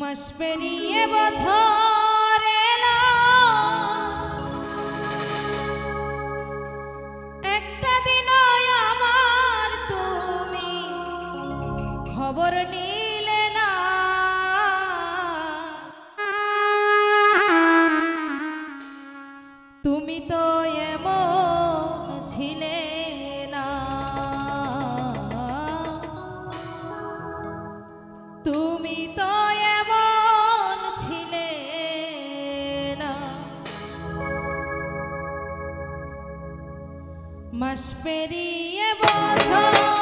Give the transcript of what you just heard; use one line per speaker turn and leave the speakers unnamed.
মাস পেরিয়ে বছর এলো। একটা দিন আমার তুমি খবর নিলে মাস পেরিয়ে বছর